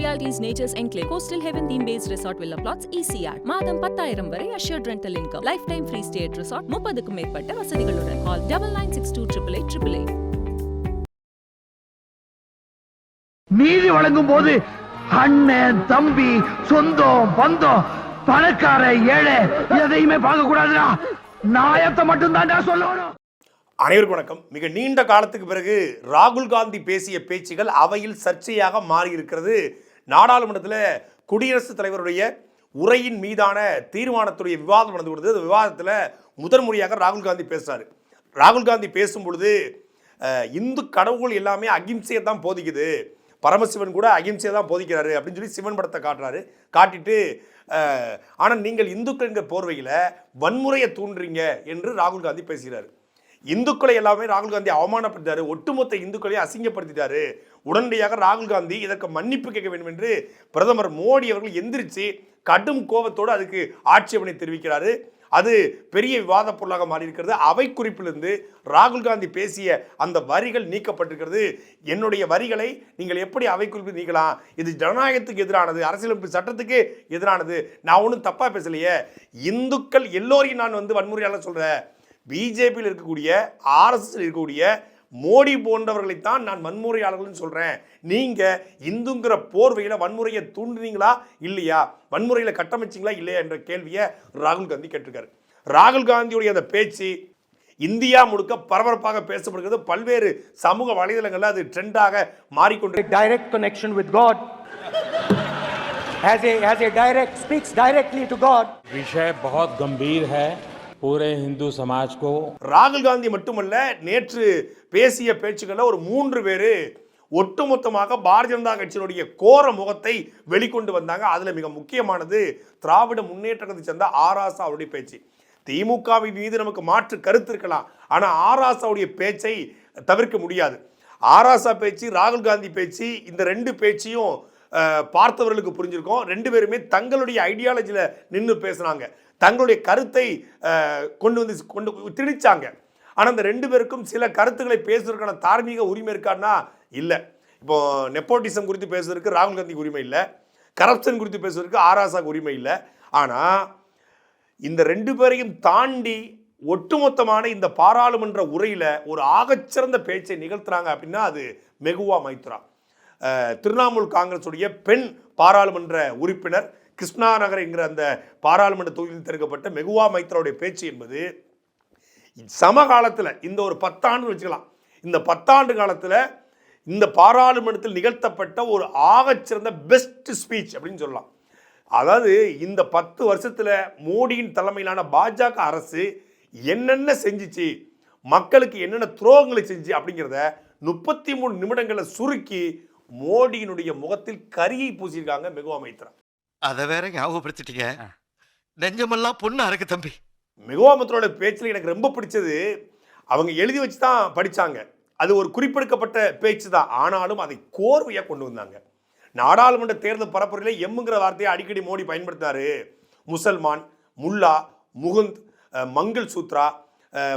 Realities Nature's Enclave, Coastal Heaven theme based resort villa plots, ECR. மாதம் பத்தாயிரம் வரை assured rental income. Lifetime free stay at resort, முப்பதுக்கும் மேற்பட்ட வசதிகளுடன். Call double nine six two triple eight triple eight. நீதி வழங்கும் போது அண்ணன் தம்பி சொந்தம் பந்தம் பணக்கார ஏழை எதையுமே பார்க்க கூடாதுடா நாயத்தை மட்டும் சொல்லணும் அனைவருக்கும் வணக்கம் மிக நீண்ட காலத்துக்கு பிறகு ராகுல் காந்தி பேசிய பேச்சுகள் அவையில் சர்ச்சையாக மாறி இருக்கிறது நாடாளுமன்றத்தில் குடியரசுத் தலைவருடைய உரையின் மீதான தீர்மானத்துடைய விவாதம் நடந்து கொடுத்தது அந்த விவாதத்தில் முதன் முறையாக ராகுல் காந்தி பேசுகிறார் ராகுல் காந்தி பேசும் பொழுது இந்து கடவுள் எல்லாமே அகிம்சையை தான் போதிக்குது. பரமசிவன் கூட அகிம்சையை தான் போதிக்கிறாரு அப்படின்னு சொல்லி சிவன் படத்தை காட்டுறாரு. காட்டிட்டு ஆனால் நீங்கள் இந்துக்கள்ங்கிற போர்வையில் வன்முறையை தூண்டுறீங்க என்று ராகுல் காந்தி பேசுகிறாரு. இந்துக்களை எல்லாமே ராகுல் காந்தி அவமானப்படுத்தாரு ஒட்டுமொத்த இந்துக்களை அசிங்கப்படுத்திட்டாரு. உடனடியாக ராகுல் காந்தி இதற்கு மன்னிப்பு கேட்க வேண்டும் என்று பிரதமர் மோடி அவர்கள் எந்திரிச்சு கடும் கோபத்தோடு அதுக்கு ஆட்சேபனை தெரிவிக்கிறாரு. அது பெரிய விவாத பொருளாக மாறியிருக்கிறது. அவை குறிப்பிலிருந்து ராகுல் காந்தி பேசிய அந்த வரிகள் நீக்கப்பட்டிருக்கிறது. என்னுடைய வரிகளை நீங்கள் எப்படி அவை குறிப்பு நீக்கலாம்? இது ஜனநாயகத்துக்கு எதிரானது அரசியலமைப்பு சட்டத்துக்கு எதிரானது. நான் ஒன்றும் தப்பாக பேசலையே. இந்துக்கள் எல்லோரையும் நான் வந்து வன்முறையாளர் சொல்கிறேன் பிஜேபியில் இருக்கக்கூடிய ஆர்எஸ்எஸ் இருக்கக்கூடிய மோடி போன்றவர்களைத்தான் நான் வன்முறையாளர்கள்னு சொல்கிறேன் நீங்கள் இந்துங்கிற போர்வையில் வன்முறையை தூண்டுனீங்களா இல்லையா வன்முறையில் கட்டமைச்சிங்களா இல்லையா என்ற கேள்வியை ராகுல் காந்தி கேட்டிருக்காரு ராகுல் காந்தியுடைய அந்த பேச்சு இந்தியா முழுக்க பரபரப்பாக பேசப்படுகிறது பல்வேறு சமூக வலைதளங்களில் அது ட்ரெண்டாக மாறிக்கொண்டு direct connection with God. As a, as a direct, speaks directly to God. विषय बहुत गंभीर है பூரே இந்து சமாஜ்கோ ராகுல் காந்தி மட்டுமல்ல நேற்று பேசிய பேச்சுக்களில் ஒரு மூன்று பேர் ஒட்டுமொத்தமாக பாரதிய ஜனதா கட்சியினுடைய கோர முகத்தை வெளிக்கொண்டு வந்தாங்க. அதில் மிக முக்கியமானது திராவிட முன்னேற்ற கட்சி சேர்ந்த ஆராசா அவருடைய பேச்சு. திமுகவின் மீது நமக்கு மாற்று கருத்து இருக்கலாம். ஆனால் ஆராசாவுடைய பேச்சை தவிர்க்க முடியாது. ஆராசா பேச்சு ராகுல் காந்தி பேச்சு இந்த ரெண்டு பேச்சையும் பார்த்தவர்களுக்கு புரிஞ்சிருக்கோம். ரெண்டு பேருமே தங்களுடைய ஐடியாலஜியில் நின்று பேசுனாங்க. தங்களுடைய கருத்தை கொண்டு வந்து கொண்டு திணிச்சாங்க. ஆனால் அந்த ரெண்டு பேருக்கும் சில கருத்துக்களை பேசுவதற்கான தார்மீக உரிமை இருக்கான்னா இல்லை. இப்போ நெப்போட்டிசம் குறித்து பேசுவதற்கு ராகுல் காந்திக்கு உரிமை இல்லை. கரப்ஷன் குறித்து பேசுவதற்கு ஆராசாக்கு உரிமை இல்லை. ஆனால் இந்த ரெண்டு பேரையும் தாண்டி ஒட்டுமொத்தமான இந்த பாராளுமன்ற உரையில் ஒரு ஆகச்சிறந்த பேச்சை நிகழ்த்துறாங்க அப்படின்னா அது மெகுவா மைத்ரா திரிணாமுல் காங்கிரஸுடைய பெண் பாராளுமன்ற உறுப்பினர் கிருஷ்ணா நகர் என்கிற அந்த பாராளுமன்ற தொகுதியில் திறக்கப்பட்ட மெகுவா மைத்ராவுடைய பேச்சு என்பது சமகாலத்தில் இந்த ஒரு பத்தாண்டு வச்சுக்கலாம். இந்த பத்தாண்டு காலத்தில் இந்த பாராளுமன்றத்தில் நிகழ்த்தப்பட்ட ஒரு ஆகச்சிறந்த பெஸ்ட் ஸ்பீச் அப்படின்னு சொல்லலாம். அதாவது இந்த பத்து வருஷத்தில் மோடியின் தலைமையிலான பாஜக அரசு என்னென்ன செஞ்சுச்சு மக்களுக்கு என்னென்ன துரோகங்களை செஞ்சு அப்படிங்கிறத முப்பத்தி மூணு நிமிடங்களை சுருக்கி மோடியினுடைய முகத்தில் கரியை பூசியிருக்காங்க மெகுவா மைத்ரா. அத வேற ஞாபகப்படுத்திட்டீங்க. நெஞ்சமெல்லாம் பொண்ணா இருக்கு தம்பி. மெகுவாமத்தரோட பேச்சில் எனக்கு ரொம்ப பிடிச்சது அவங்க எழுதி வச்சு தான் படித்தாங்க அது ஒரு குறிப்பெடுக்கப்பட்ட பேச்சு தான் ஆனாலும் அதை கோர்வையாக கொண்டு வந்தாங்க. நாடாளுமன்ற தேர்தல் பரப்புரையில் எம்முங்கிற வார்த்தையை அடிக்கடி மோடி பயன்படுத்தினாரு. முசல்மான் முல்லா முகுந்த் மங்கள் சூத்ரா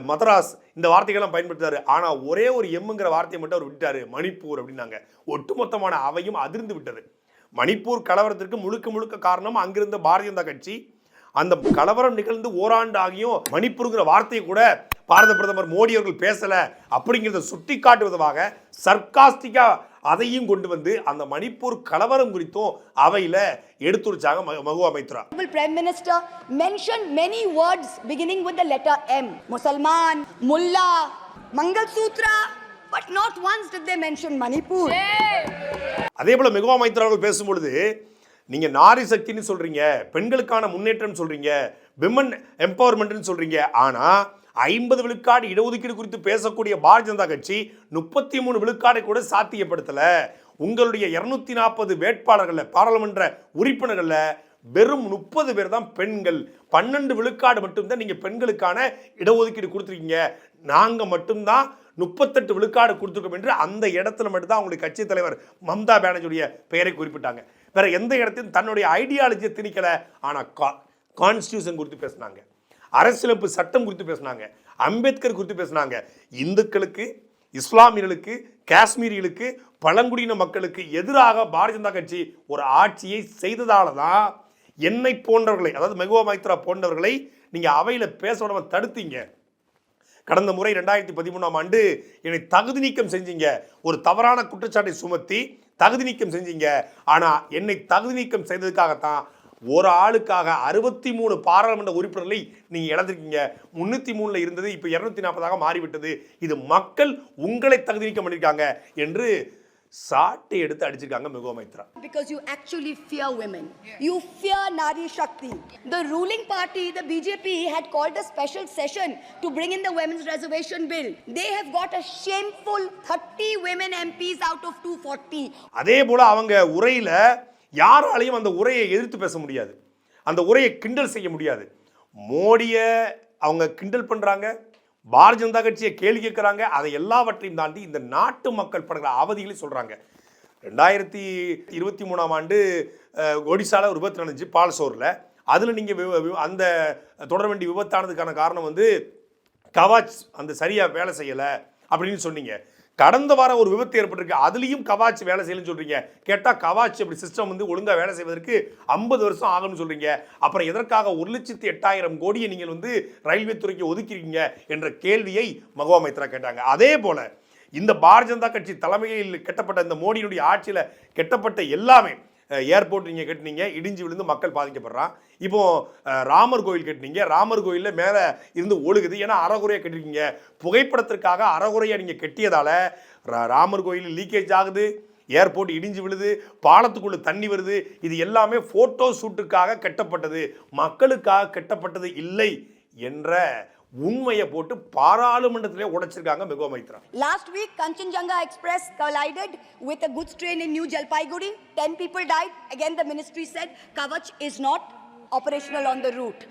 மதராஸ் இந்த வார்த்தைகள்லாம் பயன்படுத்தாரு ஆனால் ஒரே ஒரு எம்முங்கிற வார்த்தையை மட்டும் அவர் விட்டாரு மணிப்பூர் அப்படின்னாங்க. ஒட்டுமொத்தமான அவையும் அதிர்ந்து விட்டது. மணிப்பூர் கலவரத்திற்கு முழுக்க முழுக்க காரணம் அங்கிருந்த பாரதிய ஜனதா கட்சி அந்த கலவரம் நிகழ்ந்து ஓராண்டு ஆகியும் மணிப்பூருங்கிற வார்த்தையை கூட பாரத பிரதமர் மோடி அவர்கள் பேசல அப்படிங்கிறத சுட்டி காட்டும் விதமாக அதையும் கொண்டு வந்து அந்த மணிப்பூர் கலவரம் குறித்தும் அவையில எடுத்துரைச்சாங்க ம- Mahuva Maitra Honorable Prime Minister mentioned many words beginning with the letter M. Musalman, Mullah, Mangal Sutra, but not once did they mention Manipur. அதே போல் மிகவும் மைத்ரா பேசும்பொழுது நீங்கள் நாரி சக்தின்னு சொல்கிறீங்க பெண்களுக்கான முன்னேற்றம் சொல்கிறீங்க விமன் எம்பவர்மெண்ட்னு சொல்கிறீங்க ஆனால் ஐம்பது விழுக்காடு இடஒதுக்கீடு குறித்து பேசக்கூடிய பாரதிய ஜனதா கட்சி முப்பத்தி மூணு விழுக்காடை கூட சாத்தியப்படுத்தலை. உங்களுடைய இரநூத்தி நாற்பது வேட்பாளர்களில் பாராளுமன்ற உறுப்பினர்களில் வெறும் முப்பது பேர் தான் பெண்கள். பன்னெண்டு விழுக்காடு மட்டும்தான் நீங்கள் பெண்களுக்கான இடஒதுக்கீடு கொடுத்துருக்கீங்க. நாங்கள் மட்டும்தான் முப்பத்தெட்டு விழுக்காடு கொடுத்துருக்கோம் என்று அந்த இடத்துல மட்டும்தான் அவங்களுடைய கட்சி தலைவர் மம்தா பானர்ஜியுடைய பெயரை குறிப்பிட்டாங்க. வேற எந்த இடத்தையும் தன்னுடைய ஐடியாலஜியை ஆனால் கா கான்ஸ்டியூஷன் குறித்து பேசினாங்க. அரசியலமைப்பு சட்டம் குறித்து பேசினாங்க. அம்பேத்கர் குறித்து பேசினாங்க. இந்துக்களுக்கு இஸ்லாமியர்களுக்கு காஷ்மீரிகளுக்கு பழங்குடியின மக்களுக்கு எதிராக பாரதிய ஜனதா கட்சி ஒரு ஆட்சியை செய்ததால தான் என்னை போன்றவர்களை அதாவது மெகுவா மைத்ரா போன்றவர்களை நீங்கள் அவையில் பேச விடாம தடுத்தீங்க. கடந்த முறை ரெண்டாயிரத்தி பதிமூணாம் ஆண்டு என்னை தகுதி நீக்கம் செஞ்சீங்க. ஒரு தவறான குற்றச்சாட்டை சுமத்தி தகுதி நீக்கம் செஞ்சீங்க. ஆனால் என்னை தகுதி நீக்கம் செய்ததுக்காகத்தான் ஒரு ஆளுக்காக அறுபத்தி மூணு பாராளுமன்ற உறுப்பினர்களை நீங்கள் இழந்திருக்கீங்க. முன்னூற்றி மூணில் இருந்தது இப்போ இருநூத்தி நாற்பதாக மாறிவிட்டது. இது மக்கள் உங்களை தகுதி நீக்கம் பண்ணியிருக்காங்க என்று சாட்டை எடுத்து அடிச்சிருக்காங்க மெகுவா Maitra Because you actually fear women. You fear Nari Shakti. The ruling party, the BJP, had called a special session to bring in the women's reservation bill. They have got a shameful 30 women MPs out of 240. அதே போல அவங்க உரையில யாராலையும் அந்த உரையை எதிர்த்து பேச முடியாது அந்த உரையை கிண்டல் செய்ய முடியாது மோடியை அவங்க கிண்டல் பண்றாங்க பாரதிய ஜனதா கட்சியை கேள்வி கேட்குறாங்க. அதை எல்லாவற்றையும் தாண்டி இந்த நாட்டு மக்கள் படுகிற அவதிகளை சொல்கிறாங்க ரெண்டாயிரத்தி இருபத்தி மூணாம் ஆண்டு ஒடிசாவில் விபத்து நடந்துச்சு பாலசோரில் அதில் நீங்கள் அந்த தொடர வேண்டிய விபத்தானதுக்கான காரணம் வந்து கவாச் அந்த சரியாக வேலை செய்யலை அப்படின்னு சொன்னீங்க. கடந்த வாரம் ஒரு விபத்து ஏற்பட்டிருக்கு. அதுலேயும் கவாச் வேலை செய்யலன்னு சொல்கிறீங்க கேட்டால் கவாச் அப்படி சிஸ்டம் வந்து ஒழுங்காக வேலை செய்வதற்கு ஐம்பது வருஷம் ஆகும்னு சொல்கிறீங்க அப்புறம் எதற்காக ஒரு லட்சத்தி எட்டாயிரம் கோடியை நீங்கள் வந்து ரயில்வே துறைக்கு ஒதுக்கிறீங்க என்ற கேள்வியை மகவா மைத்ரா கேட்டாங்க. அதே போல இந்த பாரதிய ஜனதா கட்சி தலைமையில் கெட்டப்பட்ட இந்த மோடியினுடைய ஆட்சியில் கெட்டப்பட்ட எல்லாமே ஏர்போர்ட் நீங்கள் கட்டினீங்க இடிஞ்சு விழுந்து மக்கள் பாதிக்கப்படுறான் இப்போ ராமர் கோயில் கட்டினீங்க ராமர் கோயிலில் மேலே இருந்து ஒழுகுது. ஏன்னா அறகுறையாக கட்டிருக்கீங்க. புகைப்படத்திற்காக அறகுறையாக நீங்கள் கட்டியதால் ரா- ராமர் கோயில் லீக்கேஜ் ஆகுது ஏர்போர்ட் இடிஞ்சு விழுது பாலத்துக்குள்ளே தண்ணி வருது. இது எல்லாமே ஃபோட்டோ ஷூட்டுக்காக கட்டப்பட்டது. மக்களுக்காக கட்டப்பட்டது இல்லை என்ற உண்மையை போட்டு பாராளுமன்றத்திலே உடைச்சிருக்காங்க மெகோ Maitra Last week, Kanchenjunga Express collided with a goods train in New Jalpaiguri. 10 people died. Again, the ministry said Kavach is not operational on the route.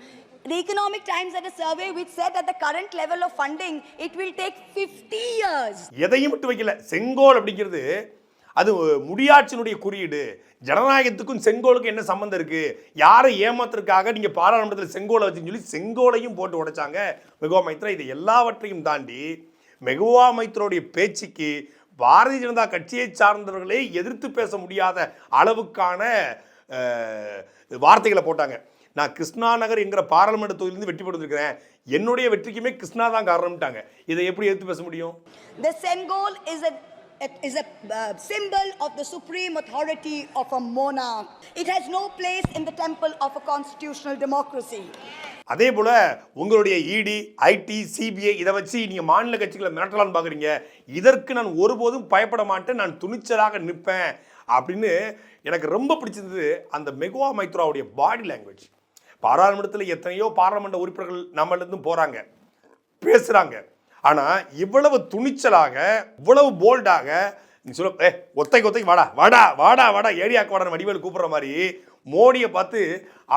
The Economic Times had a survey which said at the current level of funding, it will take 50 years. எதையும் விட்டு வைக்கல செங்கோல் அப்படிங்கிறது அது முடியாட்சியினுடைய குறியீடு. ஜனநாயகத்துக்கும் செங்கோலுக்கும் என்ன சம்மந்தம் இருக்குது யாரை ஏமாத்துறதுக்காக நீங்கள் பாராளுமன்றத்தில் செங்கோலை வச்சுன்னு சொல்லி செங்கோலையும் போட்டு உடைச்சாங்க மெகுவா மைத்ரா இது எல்லாவற்றையும் தாண்டி மெகுவா மைத்ரோடைய பேச்சுக்கு பாரதிய ஜனதா கட்சியை சார்ந்தவர்களே எதிர்த்து பேச முடியாத அளவுக்கான வார்த்தைகளை போட்டாங்க. நான் கிருஷ்ணா நகர் என்கிற பாராளுமன்ற தொகுதியிலிருந்து வெற்றி பெற்றிருக்கிறேன். என்னுடைய வெற்றிக்குமே கிருஷ்ணா தான் காரணம்ட்டாங்க. இதை எப்படி எதிர்த்து பேச முடியும்? The Sengol is a it is a uh, symbol of the supreme authority of a monarch. It has no place in the temple of a constitutional democracy. அதே போல உங்களுடைய இடி ஐடி சிபிஐ இதை வச்சு நீங்கள் மாநில கட்சிகளை மிரட்டலான்னு பார்க்குறீங்க இதற்கு நான் ஒருபோதும் பயப்பட மாட்டேன். நான் துணிச்சலாக நிற்பேன். அப்படின்னு எனக்கு ரொம்ப பிடிச்சிருந்தது அந்த மெகுவா மைத்ராவுடைய பாடி லாங்குவேஜ் பாராளுமன்றத்தில் எத்தனையோ பாராளுமன்ற உறுப்பினர்கள் நம்மளிருந்து போகிறாங்க பேசுகிறாங்க ஆனால் இவ்வளவு துணிச்சலாக இவ்வளவு போல்டாக நீ சொல்ல ஏ ஒத்தைக்கு ஒத்தைக்கு வாடா வாடா வாடா வாடா ஏரியாக்கு வாடா வடிவேல் கூப்பிட்ற மாதிரி மோடியை பார்த்து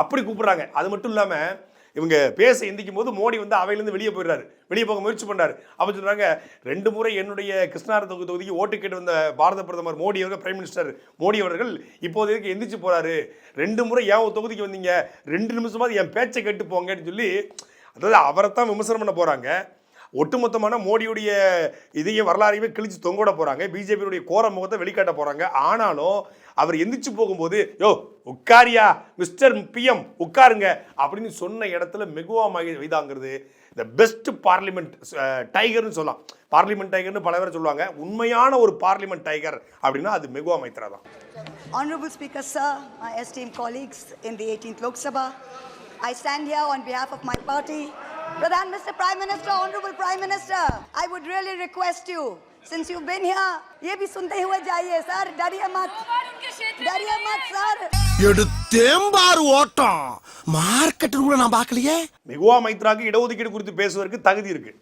அப்படி கூப்பிட்றாங்க. அது மட்டும் இல்லாமல் இவங்க பேச எந்திக்கும் போது மோடி வந்து அவையிலேருந்து வெளியே போயிடுறாரு. வெளியே போக முயற்சி பண்றாரு. அப்போ சொல்கிறாங்க ரெண்டு முறை என்னுடைய கிருஷ்ணார் தொகுதி தொகுதிக்கு ஓட்டு கேட்டு வந்த பாரத பிரதமர் மோடி அவர்கள் பிரைம் மினிஸ்டர் மோடி அவர்கள் இப்போதைக்கு எந்திரிச்சு போகிறாரு ரெண்டு முறை ஏன் தொகுதிக்கு வந்தீங்க? ரெண்டு நிமிஷமாவது என் பேச்சை கேட்டு போங்கன்னு சொல்லி அதாவது அவரைத்தான் விமர்சனம் பண்ண போகிறாங்க ஒட்டுமொத்தமான மோடியுடைய இதையும் வரலாறையுமே கிழிச்சு தொங்கோட போகிறாங்க பிஜேபியுடைய கோர முகத்தை வெளிக்காட்ட போகிறாங்க ஆனாலும் அவர் எந்திரிச்சு போகும்போது யோ உட்காரியா மிஸ்டர் பிஎம் உட்காருங்க அப்படின்னு சொன்ன இடத்துல மெகுவா வைதாங்கிறது த பெஸ்ட் பார்லிமெண்ட் டைகர்னு சொல்லலாம். பார்லிமெண்ட் டைகர்னு பல பேர் சொல்லுவாங்க. உண்மையான ஒரு பார்லிமெண்ட் டைகர் அப்படின்னா அது மெகுவா மைத்ரா தான். Honorable Speaker, sir, my esteemed colleagues in the 18th Lok Sabha, I stand here on behalf of my party. Pradhan Mr. Prime Minister, Honorable Prime Minister, I would really request you, since you've been here, ये भी सुनते हुए जाइए sir डरिए मत डरिए मत sir எடுத்தேம்பாரு ஓட்டம் மார்க்கெட் கூட நான் பார்க்கலையே மெகுவா மைத்ராக்கு இடஒதுக்கீடு குறித்து பேசுவதற்கு தகுதி இருக்கு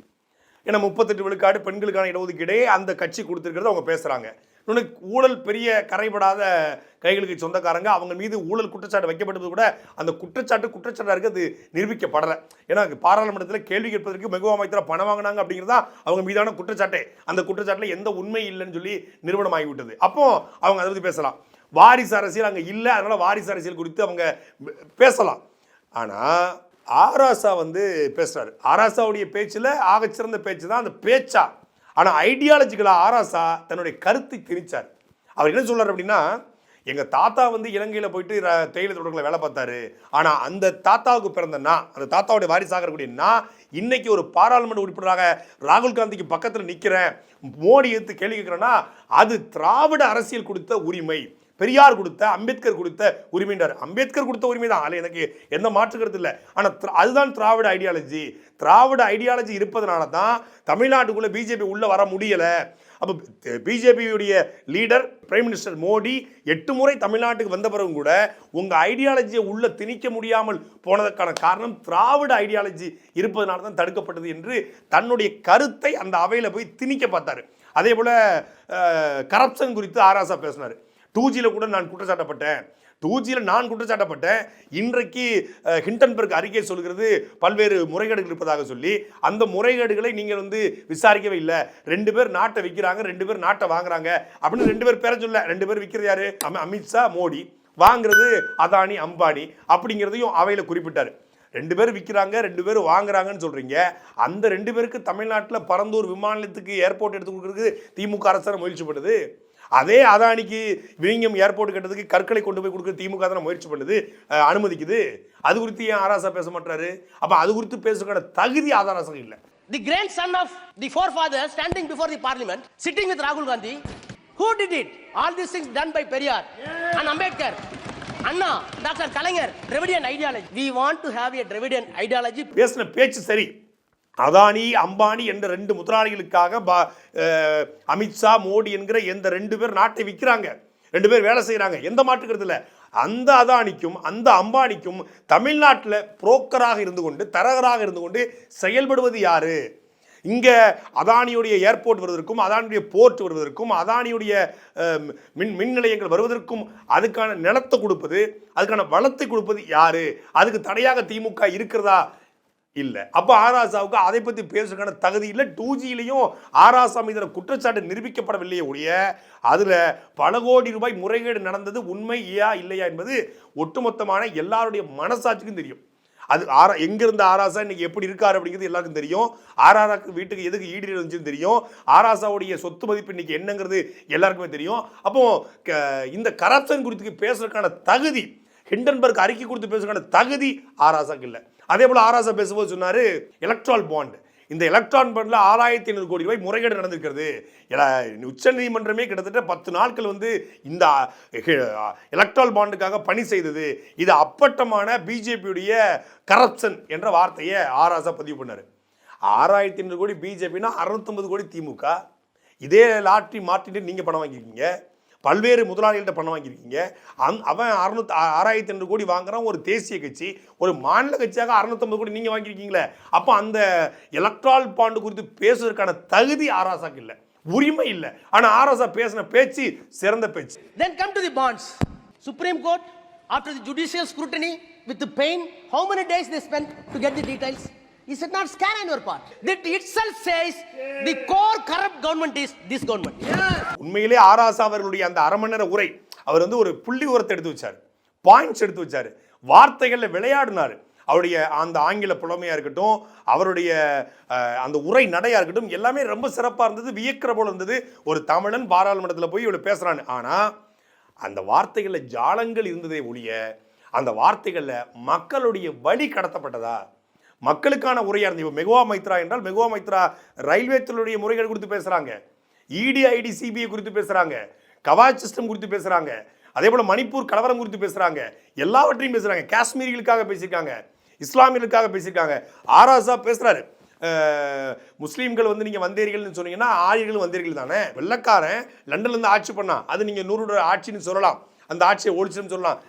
ஏன்னா முப்பத்தெட்டு விழுக்காடு பெண்களுக்கான இடஒதுக்கீடே அந்த கட்சி கொடுத்துருக்கிறத அவங்க பேசுறாங்க இன்னொன்று ஊழல் பெரிய கரைபடாத கைகளுக்கு சொந்தக்காரங்க அவங்க மீது ஊழல் குற்றச்சாட்டு வைக்கப்பட்டது கூட அந்த குற்றச்சாட்டு குற்றச்சாட்டாக இருக்குது அது நிரூபிக்கப்படலை. ஏன்னா பாராளுமன்றத்தில் கேள்வி கேட்பதற்கு மிகவும் மைத்ரா பணம் வாங்கினாங்க அப்படிங்கிறதா அவங்க மீதான குற்றச்சாட்டே. அந்த குற்றச்சாட்டில் எந்த உண்மை இல்லைன்னு சொல்லி நிறுவனம் ஆகிவிட்டது அப்போ அவங்க அதை பற்றி பேசலாம். வாரிசு அரசியல் அங்கே இல்லை அதனால் வாரிசு அரசியல் குறித்து அவங்க பேசலாம். ஆனால் ஆராசா வந்து பேசுகிறாரு ஆராசாவுடைய பேச்சில் ஆகச்சிறந்த பேச்சு தான் அந்த பேச்சா. ஆனால் ஐடியாலஜிக்கலாக ஆராசா தன்னுடைய கருத்தை திணிச்சார். அவர் என்ன சொல்கிறார் அப்படின்னா எங்கள் தாத்தா வந்து இலங்கையில் போயிட்டு ர- தேயிலை தொடர்களை வேலை பார்த்தாரு. ஆனால் அந்த தாத்தாவுக்கு பிறந்த நான் அந்த தாத்தாவுடைய வாரிசாக இருக்கக்கூடிய நான் இன்னைக்கு ஒரு பாராளுமன்ற உறுப்பினராக ராகுல் காந்திக்கு பக்கத்தில் நிற்கிறேன் மோடி எடுத்து கேள்வி கேட்குறேன்னா அது திராவிட அரசியல் கொடுத்த உரிமை. பெரியார் கொடுத்த அம்பேத்கர் கொடுத்த உரிமைன்றார் அம்பேத்கர் கொடுத்த உரிமை தான். அதில் எனக்கு எந்த மாற்று கருத்து இல்லை. ஆனால் அதுதான் திராவிட ஐடியாலஜி திராவிட ஐடியாலஜி இருப்பதனால தான் தமிழ்நாட்டுக்குள்ளே பிஜேபி உள்ளே வர முடியலை. அப்போ பிஜேபியுடைய லீடர் பிரைம் மினிஸ்டர் மோடி எட்டு முறை தமிழ்நாட்டுக்கு வந்த பிறகும் கூட உங்கள் ஐடியாலஜியை உள்ள திணிக்க முடியாமல் போனதற்கான காரணம் திராவிட ஐடியாலஜி இருப்பதனால தான் தடுக்கப்பட்டது என்று தன்னுடைய கருத்தை அந்த அவையில் போய் திணிக்க பார்த்தார். அதே போல் கரப்ஷன் குறித்து ஆராசா பேசினார். டூ ஜியில் கூட நான் குற்றச்சாட்டப்பட்டேன். டூ ஜியில் நான் குற்றச்சாட்டப்பட்டேன். இன்றைக்கு ஹிண்டன்பர்க் அறிக்கை சொல்கிறது பல்வேறு முறைகேடுகள் இருப்பதாக சொல்லி அந்த முறைகேடுகளை நீங்கள் வந்து விசாரிக்கவே இல்லை. ரெண்டு பேர் நாட்டை விற்கிறாங்க ரெண்டு பேர் நாட்டை வாங்குறாங்க அப்படின்னு ரெண்டு பேர் பேர சொல்ல ரெண்டு பேர் விற்கிறது யாரு? அமித்ஷா மோடி. வாங்குறது அதானி அம்பானி அப்படிங்கிறதையும் அவையில் குறிப்பிட்டார். ரெண்டு பேர் விற்கிறாங்க ரெண்டு பேர் வாங்குறாங்கன்னு சொல்கிறீங்க அந்த ரெண்டு பேருக்கு தமிழ்நாட்டில் பரந்தூர் விமான நிலையத்துக்கு ஏர்போர்ட் எடுத்து கொடுக்குறதுக்கு திமுக அரசாங்கம் முயற்சி பண்ணுது அதே அதானிக்கு விழிங்கம் ஏர்போர்ட் கட்டுறதுக்கு கற்களை கொண்டு போய் கொடுக்க திமுக தானே முயற்சி பண்ணுது அனுமதிக்குது அது குறித்து ஏன் ஆராசா பேச மாட்டாரு அப்ப அது குறித்து பேசுறதுக்கான தகுதி ஆதாராசம் இல்லை The grandson of the forefather standing before the parliament, sitting with Rahul Gandhi. Who did it? All these things done by Periyar and Ambedkar. Anna, Dr. Kalanger, Dravidian ideology. We want to have a Dravidian ideology. பேசின பேச்சு சரி அதானி அம்பானி என்ற ரெண்டு முதலாளிகளுக்காக பா- அமித்ஷா மோடி என்கிற எந்த ரெண்டு பேர் நாட்டை விற்கிறாங்க. ரெண்டு பேர் வேலை செய்கிறாங்க எந்த மாற்றுக்கிறது இல்லை அந்த அதானிக்கும் அந்த அம்பானிக்கும் தமிழ்நாட்டில் புரோக்கராக இருந்து கொண்டு தரகராக இருந்து கொண்டு செயல்படுவது யாரு? இங்கே அதானியுடைய ஏர்போர்ட் வருவதற்கும் அதானியுடைய போர்ட் வருவதற்கும் அதானியுடைய மின் மின் நிலையங்கள் வருவதற்கும் அதுக்கான நிலத்தை கொடுப்பது அதுக்கான வளத்தை கொடுப்பது யாரு? அதுக்கு தடையாக திமுக இருக்கிறதா? இல்லை. அப்போ ஆராசாவுக்கு அதை பற்றி பேசுறதுக்கான தகுதி இல்லை. டூ ஜிலையும் ஆராசா மீதான குற்றச்சாட்டு நிரூபிக்கப்படவில்லையே ஒழிய அதில் பல கோடி ரூபாய் முறைகேடு நடந்தது உண்மையா இல்லையா என்பது ஒட்டுமொத்தமான எல்லாருடைய மனசாட்சிக்கும் தெரியும். அது ஆரா எங்கிருந்த ஆராசா இன்னைக்கு எப்படி இருக்காரு அப்படிங்கிறது எல்லாருக்கும் தெரியும். ஆராராக்கு வீட்டுக்கு எதுக்கு ஈடு இருந்துச்சுன்னு தெரியும். ஆராசாவுடைய சொத்து மதிப்பு இன்னைக்கு என்னங்கிறது எல்லாருக்குமே தெரியும் அப்போ க- இந்த கரப்ஷன் குறித்து பேசுறதுக்கான தகுதி ஹிண்டன்பர்க் அறிக்கை கொடுத்து பேசுறதுக்கான தகுதி ஆராசாக்கு இல்லை அதே போல் ஆராசா பேசும்போது சொன்னார் எலக்ட்ரால் பாண்ட் இந்த எலக்ட்ரான் பண்டில் ஆறாயிரத்தி ஐநூறு கோடி ரூபாய் முறைகேடு நடந்திருக்கிறது. உச்ச நீதிமன்றமே கிட்டத்தட்ட பத்து நாட்கள் வந்து இந்த எலக்ட்ரால் பாண்டுக்காக பணி செய்தது. இது அப்பட்டமான பிஜேபியுடைய கரப்ஷன் என்ற வார்த்தையை ஆராசா பதிவு பண்ணார். ஆறாயிரத்தி ஐநூறு கோடி பிஜேபினா அறுநூத்தொம்பது கோடி திமுக. இதே லாட்ரி மாற்றிட்டு நீங்கள் பணம் வாங்கிக்கிங்க. பல்வேறு முதலாளிகள்கிட்ட பணம் வாங்கியிருக்கீங்க. அந் அவன் அறுநூத்தி ஆறாயிரத்தி ரெண்டு கோடி வாங்குறான் ஒரு தேசிய கட்சி ஒரு மாநில கட்சியாக அறுநூத்தம்பது கோடி நீங்கள் வாங்கியிருக்கீங்களே. அப்போ அந்த எலக்ட்ரால் பாண்டு குறித்து பேசுவதற்கான தகுதி ஆராசாக்கு இல்லை. உரிமை இல்லை. ஆனால் ஆராசா பேசின பேச்சு சிறந்த பேச்சு. Then come to the bonds supreme court after the judicial scrutiny with pain how many days days spend to get the details? Is it not scam on your part? That itself says the core corrupt government is this government. உண்மையிலே ஆராசா அவர்களுடைய அந்த அரை மணி நேர உரை அவர் வந்து ஒரு புள்ளி உரத்தை எடுத்து வச்சார். பாயிண்ட்ஸ் எடுத்து வச்சார். வார்த்தைகளில் விளையாடினார். அவருடைய அந்த ஆங்கில புலமையாக இருக்கட்டும் அவருடைய அந்த உரை நடையாக இருக்கட்டும் எல்லாமே ரொம்ப சிறப்பாக இருந்தது வியக்கிற போல இருந்தது. ஒரு தமிழன் பாராளுமன்றத்தில் போய் இவ்வளோ பேசுகிறான்னு ஆனால் அந்த வார்த்தைகளில் ஜாலங்கள் இருந்ததே ஒழிய அந்த வார்த்தைகளில் மக்களுடைய வழி கடத்தப்பட்டதா? மக்களுக்கான உரையா இருந்தது. இப்போ மெகுவா மைத்ரா என்றால் மெகுவா மைத்ரா ரயில்வே துறையுடைய முறைகள் குறித்து பேசுகிறாங்க இடிஐடி சிபிஐ குறித்து பேசுகிறாங்க கவாச் சிஸ்டம் குறித்து பேசுகிறாங்க அதே போல் மணிப்பூர் கலவரம் குறித்து பேசுகிறாங்க எல்லாவற்றையும் பேசுகிறாங்க காஷ்மீரிகளுக்காக பேசியிருக்காங்க. இஸ்லாமியர்களுக்காக பேசியிருக்காங்க. ஆராசா பேசுகிறாரு முஸ்லீம்கள் வந்து நீங்கள் வந்தீர்கள்னு சொன்னீங்கன்னா ஆரியர்கள் வந்தீர்கள் தானே வெள்ளக்காரன் லண்டன்லேருந்து ஆட்சி பண்ணா அது நீங்கள் நூறு ஆட்சின்னு சொல்லலாம். அந்த ஆட்சியை ஒழிச்சுன்னு சொல்லலாம்.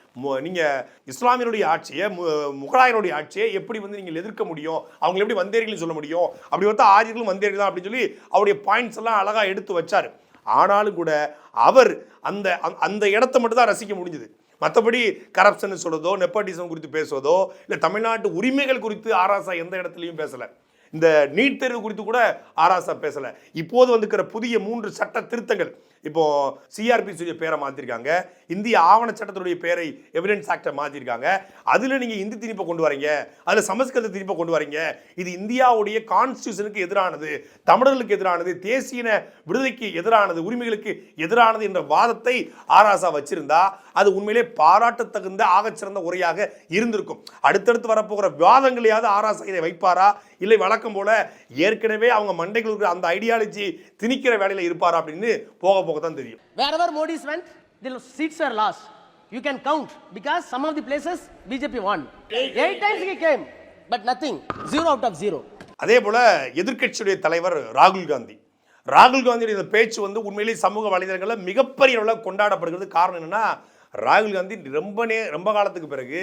நீங்கள் இஸ்லாமியனுடைய இஸ்லாமியருடைய ஆட்சியை மு- முகலாயருடைய ஆட்சியை எப்படி வந்து நீங்கள் எதிர்க்க முடியும்? அவங்க எப்படி வந்தேரிகள்னு சொல்ல முடியும்? அப்படி பார்த்தா ஆரியர்களும் வந்தேரிகள் தான் அப்படின்னு சொல்லி அவருடைய பாயிண்ட்ஸ் எல்லாம் அழகாக எடுத்து வச்சார். ஆனாலும் கூட அவர் அந்த அந்த- அந்த இடத்த மட்டும் தான் ரசிக்க முடிஞ்சது. மற்றபடி கரப்ஷன் சொல்கிறதோ நெப்போட்டிசம் குறித்து பேசுவதோ இல்லை தமிழ்நாட்டு உரிமைகள் குறித்து ஆராசா எந்த இடத்துலையும் பேசலை. இந்த நீட் தேர்வு குறித்து கூட ஆராசா பேசலை. இப்போது வந்துக்கிற புதிய மூன்று சட்ட திருத்தங்கள் இப்போது சிஆர்பிசியுடைய பேரை மாற்றிருக்காங்க இந்திய ஆவண சட்டத்தினுடைய பேரை எவிடன்ஸ் ஆக்டை மாற்றிருக்காங்க அதில் நீங்கள் இந்தி திணிப்பை கொண்டு வரீங்க. அதில் சமஸ்கிருத திணிப்பை கொண்டு வரீங்க. இது இந்தியாவுடைய கான்ஸ்டியூஷனுக்கு எதிரானது தமிழர்களுக்கு எதிரானது தேசிய விடுதலைக்கு எதிரானது உரிமைகளுக்கு எதிரானது என்ற வாதத்தை ஆராசா வச்சிருந்தா அது உண்மையிலே பாராட்டத்தகுந்த ஆகச்சிறந்த உரையாக இருந்திருக்கும். அடுத்தடுத்து வரப்போகிற விவாதங்களையாவது ஆராசா இதை வைப்பாரா? இல்லை வழக்கம் போல ஏற்கனவே அவங்க மண்டைகளுக்கு அந்த ஐடியாலஜி திணிக்கிற வேலையில் இருப்பாரா அப்படின்னு போக போக தான் தெரியும் Wherever Modi's went, the seats are lost. You can count because some of the places BJP won. Eight times he came, but nothing. Zero out of zero. அதே போல எதிர்க்கட்சியுடைய தலைவர் ராகுல் காந்தி ராகுல் காந்தியுடைய இந்த பேச்சு வந்து உண்மையிலேயே சமூக வலைதளங்களில் மிகப்பெரிய அளவில் கொண்டாடப்படுகிறது காரணம் என்னன்னா ராகுல் காந்தி ரொம்ப நே ரொம்ப காலத்துக்கு பிறகு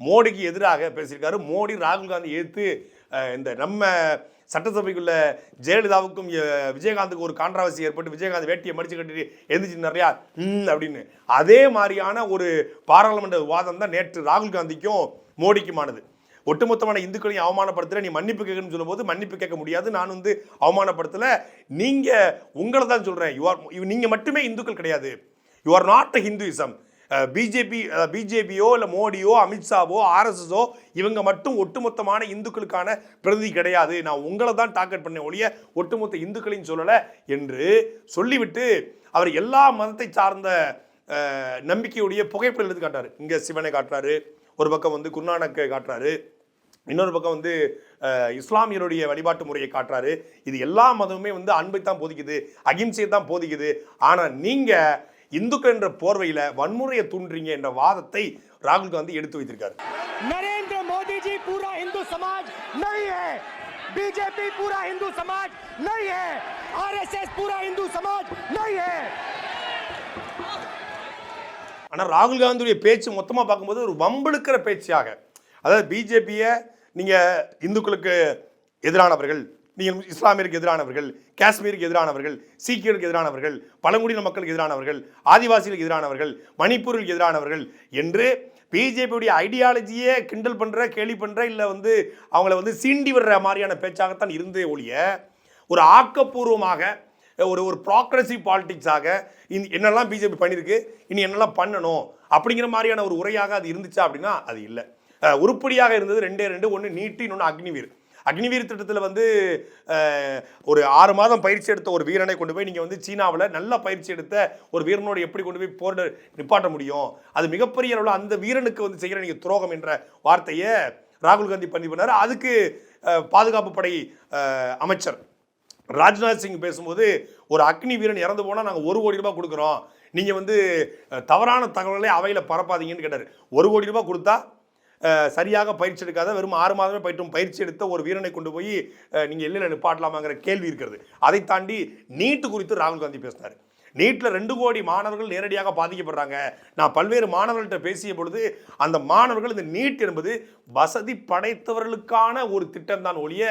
மோடிக்கு எதிராக பேசியிருக்காரு மோடி ராகுல் காந்தி எதிர்த்து இந்த நம்ம சட்டசபைக்குள்ள ஜெயலலிதாவுக்கும் விஜயகாந்துக்கும் விஜயகாந்துக்கு ஒரு கான்ட்ராவர்சி ஏற்பட்டு விஜயகாந்த் வேட்டியை மடிச்சு கட்டிட்டு எழுந்துச்சு நிறையா ம் அப்படின்னு. அதே மாதிரியான ஒரு பாராளுமன்ற விவாதம் தான் நேற்று ராகுல் காந்திக்கும் மோடிக்குமானது. ஒட்டுமொத்தமான இந்துக்களையும் அவமானப்படுத்தலை நீ மன்னிப்பு கேட்கணும்னு சொல்லும்போது மன்னிப்பு கேட்க முடியாது. நான் வந்து அவமானப்படுத்தலை. நீங்கள் உங்களை தான் சொல்கிறேன் யூ ஆர் நீங்கள் மட்டுமே இந்துக்கள் கிடையாது. You are not a Hinduism BJP பிஜேபியோ இல்லை மோடியோ அமித்ஷாவோ ஆர்எஸ்எஸோ இவங்க மட்டும் ஒட்டுமொத்தமான இந்துக்களுக்கான பிரதிநிதி கிடையாது. நான் உங்களை தான் டார்கெட் பண்ண ஒழிய ஒட்டுமொத்த இந்துக்களையும் சொல்லலை என்று சொல்லிவிட்டு அவர் எல்லா மதத்தை சார்ந்த நம்பிக்கையுடைய புகைப்படம் எடுத்து காட்டுறாரு. இங்கே சிவனை காட்டுறாரு ஒரு பக்கம் வந்து குருநானக்கை காட்டுறாரு இன்னொரு பக்கம் வந்து இஸ்லாமியருடைய வழிபாட்டு முறையை காட்டுறாரு. இது எல்லா மதமுமே வந்து அன்பை தான் போதிக்குது அகிம்சையை தான் போதிக்குது. ஆனால் நீங்கள் இந்துக்கள் என்ற போர்வையில் வன்முறையை தூண்டுறீங்க என்ற வாதத்தை ராகுல் காந்தி எடுத்து வைத்திருக்காரு नरेंद्र मोदी जी पूरा हिंदू समाज नहीं है बीजेपी पूरा हिंदू समाज नहीं है आरएसएस पूरा हिंदू समाज नहीं है ஆனால் ராகுல் காந்தியுடைய பேச்சு மொத்தமாக பார்க்கும்போது ஒரு வம்பெடுக்கிற பேச்சாக அதாவது பிஜேபியை நீங்கள் இந்துக்களுக்கு எதிரானவர்கள் நீங்கள் இஸ்லாமியருக்கு எதிரானவர்கள் காஷ்மீருக்கு எதிரானவர்கள் சீக்கியருக்கு எதிரானவர்கள் பழங்குடியின மக்களுக்கு எதிரானவர்கள் ஆதிவாசிகளுக்கு எதிரானவர்கள் மணிப்பூருக்கு எதிரானவர்கள் என்று பிஜேபியுடைய ஐடியாலஜியே கிண்டல் பண்ணுற கேலி பண்ணுற இல்லை வந்து அவங்கள வந்து சீண்டி விடுற மாதிரியான பேச்சாகத்தான் இருந்தே ஒழிய ஒரு ஆக்கப்பூர்வமாக ஒரு ஒரு ப்ராக்ரஸிவ் பாலிடிக்ஸாக இந்த என்னெல்லாம் பிஜேபி பண்ணியிருக்கு இனி என்னெல்லாம் பண்ணணும் அப்படிங்கிற மாதிரியான ஒரு உரையாக அது இருந்துச்சா அப்படின்னா அது இல்லை. உருப்படியாக இருந்தது ரெண்டே ரெண்டு ஒன்று நீட்டு இன்னொன்று அக்னிவீர். அக்னிவீர் திட்டத்தில் வந்து ஒரு ஆறு மாதம் பயிற்சி எடுத்த ஒரு வீரனை கொண்டு போய் நீங்கள் வந்து சீனாவில் நல்ல பயிற்சி எடுத்த ஒரு வீரனோடு எப்படி கொண்டு போய் போர் நிப்பாட்ட முடியும்? அது மிகப்பெரிய அளவில் அந்த வீரனுக்கு வந்து செய்கிற நீங்கள் துரோகம் என்ற வார்த்தையை ராகுல் காந்தி பதிவு பண்ணார். அதுக்கு பாதுகாப்பு படை அமைச்சர் ராஜ்நாத் சிங் பேசும்போது ஒரு அக்னி வீரன் இறந்து போனால் நாங்கள் ஒரு கோடி ரூபாய் கொடுக்குறோம். நீங்கள் வந்து தவறான தகவல்களை அவையில் பரப்பாதீங்கன்னு கேட்டார். ஒரு கோடி ரூபாய் கொடுத்தா சரியாக பயிற்சி எடுக்காத வெறும் ஆறு மாதமே பயிற்றும் பயிற்சி எடுத்த ஒரு வீரனை கொண்டு போய் நீங்கள் எல்லையில் நிப்பாட்டலாமாங்கிற கேள்வி இருக்கிறது. அதை தாண்டி நீட்டு குறித்து ராகுல் காந்தி பேசினார். நீட்டில் ரெண்டு கோடி மாணவர்கள் நேரடியாக பாதிக்கப்படுறாங்க. நான் பல்வேறு மாணவர்கள்ட்ட பேசிய பொழுது அந்த மாணவர்கள் இந்த நீட் என்பது வசதி படைத்தவர்களுக்கான ஒரு திட்டம் தான் ஒழிய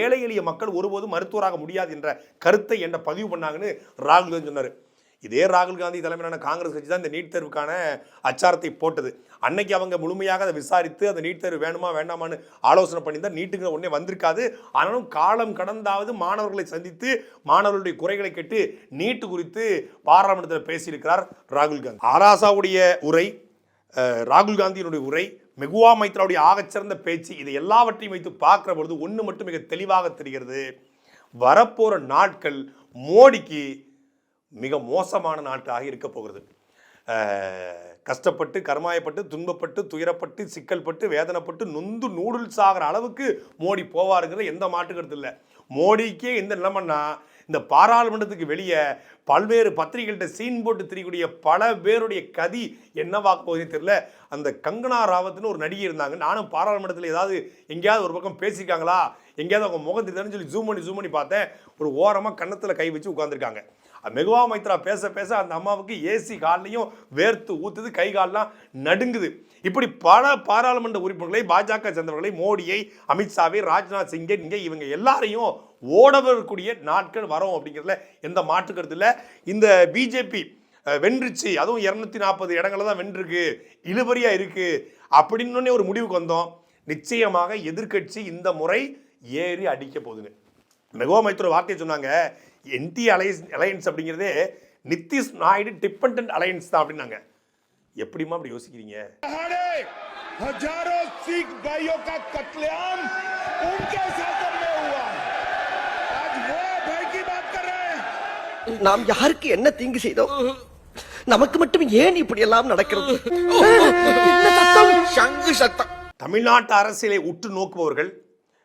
ஏழை எளிய மக்கள் ஒருபோதும் மருத்துவராக முடியாது என்ற கருத்தை என்ன பதிவு பண்ணாங்கன்னு ராகுல் காந்தி சொன்னார். இதே ராகுல் காந்தி தலைமையிலான காங்கிரஸ் கட்சி தான் இந்த நீட் தேர்வுக்கான அச்சாரத்தை போட்டது. அன்னைக்கு அவங்க முழுமையாக அதை விசாரித்து அந்த நீட் தேர்வு வேணுமா வேண்டாமான்னு ஆலோசனை பண்ணியிருந்தால் நீட்டுங்க உடனே வந்திருக்காது. ஆனாலும் காலம் கடந்தாவது மாணவர்களை சந்தித்து மாணவர்களுடைய குறைகளை கேட்டு நீட்டு குறித்து பாராளுமன்றத்தில் பேசியிருக்கிறார் ராகுல் காந்தி. ஆராசாவுடைய உரை ராகுல் காந்தியினுடைய உரை மெகுவா மைத்ராவுடைய ஆகச்சிறந்த பேச்சு இதை எல்லாவற்றையும் வைத்து பார்க்குற பொழுது ஒன்று மட்டும் மிக தெளிவாக தெரிகிறது. வரப்போகிற நாட்கள் மோடிக்கு மிக மோசமான நாட்டாக இருக்க போகிறது. கஷ்டப்பட்டு கர்மாயப்பட்டு துன்பப்பட்டு துயரப்பட்டு சிக்கல்பட்டு வேதனைப்பட்டு நொந்து நூடுல்ஸ் ஆகிற அளவுக்கு மோடி போவாருங்கிற எந்த மாட்டுக்கிறது இல்லை. மோடிக்கே எந்த நிலைமைன்னா இந்த பாராளுமன்றத்துக்கு வெளியே பல்வேறு பத்திரிகைகள்கிட்ட சீன் போட்டு திரியக்கூடிய பல பேருடைய கதி என்னவாக போகுதுன்னு தெரியல. அந்த கங்கனா ராவத்னு ஒரு நடிகை இருந்தாங்க. நானும் பாராளுமன்றத்தில் ஏதாவது எங்கேயாவது ஒரு பக்கம் பேசியிருக்காங்களா? எங்கேயாவது அவங்க முகம் தெரியுதான்னு சொல்லி ஜூம் பண்ணி ஜூம் பண்ணி பார்த்தேன். ஒரு ஓரமாக கன்னத்தில் கை வச்சு உட்காந்துருக்காங்க மெகுவா மைத்ரா பேச பேச அந்த அம்மாவுக்கு ஏசி கால்லையும் வேர்த்து ஊற்றுது கை கால்லாம் நடுங்குது. இப்படி பல பாராளுமன்ற உறுப்பினர்களை பாஜக சேர்ந்தவர்களை மோடியை அமித்ஷாவை ராஜ்நாத் சிங்கை இங்கே இவங்க எல்லாரையும் ஓட வரக்கூடிய நாட்கள் வரும் அப்படிங்கிறதுல எந்த மாற்று கருத்து இல்லை. இந்த பிஜேபி வென்றுச்சு. அதுவும் இரநூத்தி நாற்பது இடங்களில் தான் வென்றிருக்கு. இழுபறியாக இருக்குது அப்படின்னு ஒரு முடிவுக்கு வந்தோம். நிச்சயமாக எதிர்க்கட்சி இந்த முறை ஏறி அடிக்க போகுதுங்க. மெகோ மைத்ரோ வார்த்தையை சொன்னாங்க. என்டி அலையன்ஸ் அலையன்ஸ் அப்படிங்கிறதே நிதிஷ் நாயுடு டிபெண்ட் அலையன்ஸ் தான் அப்படின்னாங்க. எப்படிம்மா அப்படி யோசிக்கிறீங்க हजारों सिख भाइयों का कत्लेआम उनके शासन में हुआ आज वो भाई की बात कर रहे हैं நாம் யாருக்கு என்ன தீங்கு செய்தோம் நமக்கு மட்டும் ஏன் இப்படி எல்லாம் நடக்கிறது என்ன சத்தம் சங்கு சத்தம் தமிழ்நாட்டு அரசியலை உற்று நோக்குபவர்கள்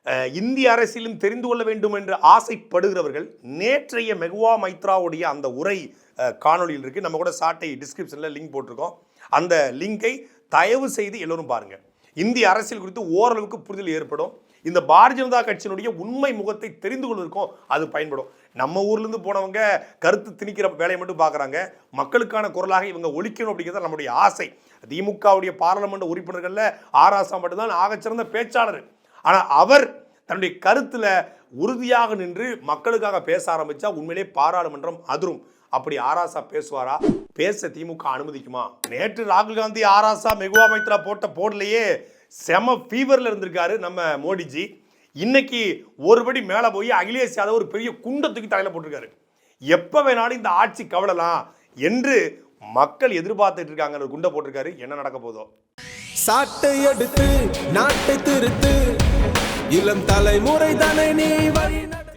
அஹ், இந்திய அரசியலும் தெரிந்து கொள்ள வேண்டும் என்று ஆசைப்படுகிறவர்கள் நேற்றைய மெகுவா மைத்ராவுடைய அந்த உரை அஹ், காணொளியில் இருக்கு நம்ம கூட சாட்டை டிஸ்கிரிப்ஷனில் லிங்க் போட்டிருக்கோம் அந்த லிங்கை தயவு செய்து எல்லோரும் பாருங்கள் இந்திய அரசியல் குறித்து ஓரளவுக்கு புரிதல் ஏற்படும். இந்த பாரதிய ஜனதா கட்சியினுடைய உண்மை முகத்தை தெரிந்து கொள்வதற்கும் அது பயன்படும். நம்ம ஊர்லேருந்து போனவங்க கருத்து திணிக்கிற வேலையை மட்டும் பார்க்குறாங்க. மக்களுக்கான குரலாக இவங்க ஒழிக்கணும் அப்படிங்கிறது நம்முடைய ஆசை. திமுகவுடைய பாராளுமன்ற உறுப்பினர்களில் ஆராசா மட்டும்தான் ஆகச்சிறந்த பேச்சாளர். ஆனால் அவர் தன்னுடைய கருத்தில் உறுதியாக நின்று மக்களுக்காக பேச ஆரம்பித்தா உண்மையிலே பாராளுமன்றம் அதிரும். அப்படி ஆராசா பேசுவாரா? பேச திமுக அனுமதிக்குமா? நேற்று ராகுல் காந்தி ஆராசா மெகுவா மைத்ரா போட்ட போடலையே செம ஃபீவரில் இருந்திருக்காரு நம்ம மோடிஜி. இன்னைக்கு ஒருபடி மேலே போய் அகிலேஷ் யாதவ் ஒரு பெரிய குண்டை தூக்கி போட்டிருக்காரு. எப்போ வேணாலும் இந்த ஆட்சி கவலலாம் என்று மக்கள் எதிர்பார்த்துட்டு இருக்காங்க ஒரு குண்டை போட்டிருக்காரு. என்ன நடக்க போதோ? சாட்டை எடுத்து நாட்டை திருத்து. இளம் தலைமுறை தானே நீ வழி